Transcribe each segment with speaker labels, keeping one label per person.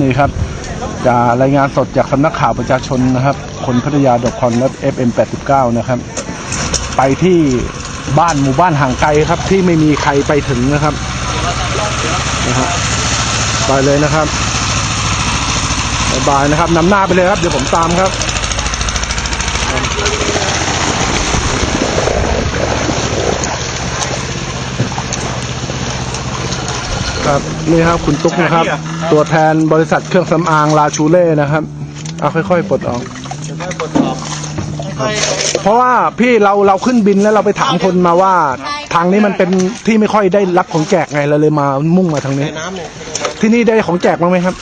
Speaker 1: นี่ครับจะรายงานสดจากสำนักข่าวประชาชนนะครับ คนพัทยาดอกคอนและ FM 89 นะครับ ไปที่บ้านหมู่บ้านห่างไกลครับ ที่ไม่มีใครไปถึงนะครับนะฮะไปเลยนะครับบายบายนะครับนำหน้าไปเลยครับ เดี๋ยวผมตามครับ ครับนี่ครับคุณตุ๊กนะครับ ตัวแทนบริษัทเครื่องสำอางลาชูเล่นะครับ เอาค่อยๆปลดออกเพราะว่าพี่เราเราขึ้นบินแล้วเราไปถามคนมาว่า ทางนี้มันเป็นที่ไม่ค่อยได้รับของแจกไงเราเลยมามุ่งมาทางนี้ที่นี่ได้ของแจกบ้างไหมครับ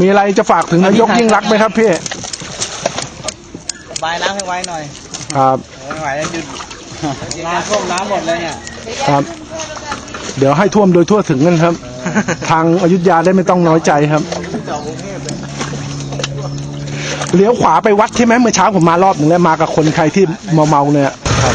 Speaker 1: มีอะไรจะฝากถึงนายกยิ่งรักษณ์ไหมครับพี่
Speaker 2: บายน้ำให้ไว้หน่อย
Speaker 1: ครับ
Speaker 2: ไม่ไหวแล้วหยุดน้ำท่วมน้ำหมดเลยเนี่ย
Speaker 1: ครับ เดี๋ยวให้ท่วมโดยทั่วถึงกันครับ ทางอยุธยาได้ไม่ต้องน้อยใจครับเลี้ยวขวาไปวัดใช่ไหมเมื่อเช้าผมมารอบหนึ่งแล้วมากับคนใครที่เมาเมาๆเนี่ยครับ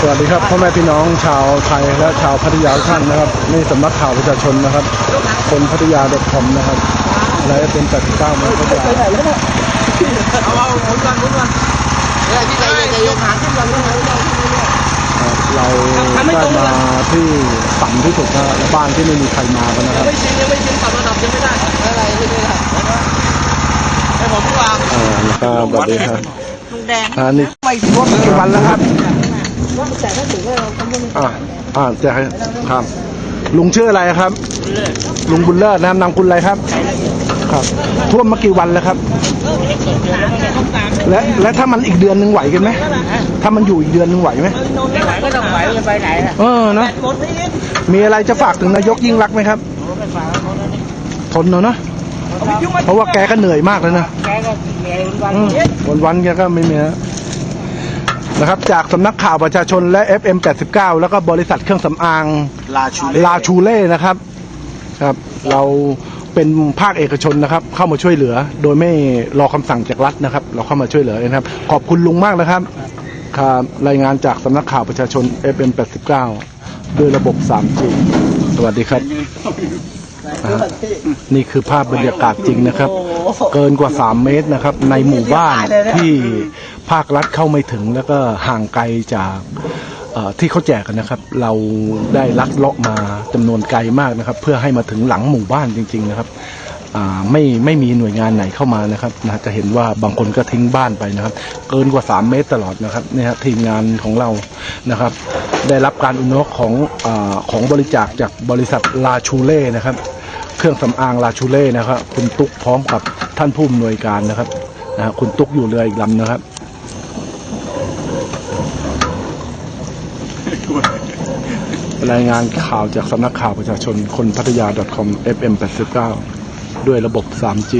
Speaker 1: สวัสดีครับพ่อแม่พี่น้องชาวไทยและชาวพัทยาทุกท่านนะครับนี่สำนักข่าวประชาชนนะครับ คนพัทยา .com นะครับและเป็น89มาพัทยา
Speaker 2: เอาเอาหมุนก่อนหมุนก่อนเดี๋ยวพี่ ใจเย็นใจย็นหาขึ้นก่อน
Speaker 1: ครับเราได้มาที่ต่ำที่สุดนะและบ้านที่ไม่มีใครมากันนะครับ
Speaker 2: ไม่ชินยังไม่ชินขับระดับยังไม่ได้อะไรไม่ได้ให้ผมดีกว่า
Speaker 1: อ่านะครับสวัสดีครับ
Speaker 2: ลุงแดง
Speaker 1: อ่านี่ท่วมกี่วันแล้วครับว่าแต่ถ
Speaker 2: ้าถื
Speaker 1: อ่าอ่าจะให้ครับ ลุงชื่ออะไรครับ ลุงบุญเลิศนะครับนามคุณอะไรครับ ครับ ท่วมมากี่วันแล้วครับ และและถ้ามันอีกเดือนหนึ่งไหวกันไหมถ้ามันอยู่อีกเดือนหนึ่งไหวไหม
Speaker 2: ไม่ไหวก็ต้องไหวจะไปไหนล่ะ
Speaker 1: เออเนอะ
Speaker 2: หมดนี่
Speaker 1: มีอะไรจะฝากถึงนายกยิ่งรักษณ์ไหมครับทนเนอะเนอะเพราะว่าแกก็เหนื่อยมากเลยนะ
Speaker 2: แกก็เหนื่อยวัน
Speaker 1: อืมวันวันๆแกก็ไม่มีนะนะครับ จากสำนักข่าวประชาชนและ FM 89 แล้วก็บริษัทเครื่องสำอาง
Speaker 2: ลาชู
Speaker 1: ลาชูเล่นะครับ ครับ เรา เป็นภาคเอกชนนะครับ เข้ามาช่วยเหลือ โดยไม่รอคำสั่งจากรัฐนะครับ เราเข้ามาช่วยเหลือนะครับ ขอบคุณลุงมากนะครับครับรายงานจากสำนักข่าวประชาชน FM 89ด้วยระบบ 3G สวัสดีครับ นี่คือภาพบรรยากาศจริงนะครับ เกินกว่า 3 เมตรนะครับ ในหมู่บ้านที่ภาครัฐเข้าไม่ถึงแล้วก็ห่างไกลจาก ที่เขาแจกกันนะครับ เราได้ลัดเลาะมาจำนวนไกลมากนะครับ เพื่อให้มาถึงหลังหมู่บ้านจริง ๆนะครับไม่ไม่มีหน่วยงานไหนเข้ามานะครับนะจะเห็นว่าบางคนก็ทิ้งบ้านไปนะครับ เกินกว่า 3 เมตรตลอดนะครับเนี่ยฮะทีมงานของเรานะครับ ได้รับการอนุเคราะห์ของอของบริจาคจากบริษัทลาชูเล่นะครับ เครื่องสำอางลาชูเล่นะครับ คุณตุ๊กพร้อมกับท่านผู้อำนวยการนะครับนะฮะคุณตุ๊กอยู่เรืออีกลำนะครับ รายงานข่าวจากสำนักข่าวประชาชนคนพัทยา .com FM 89 ด้วยระบบ 3G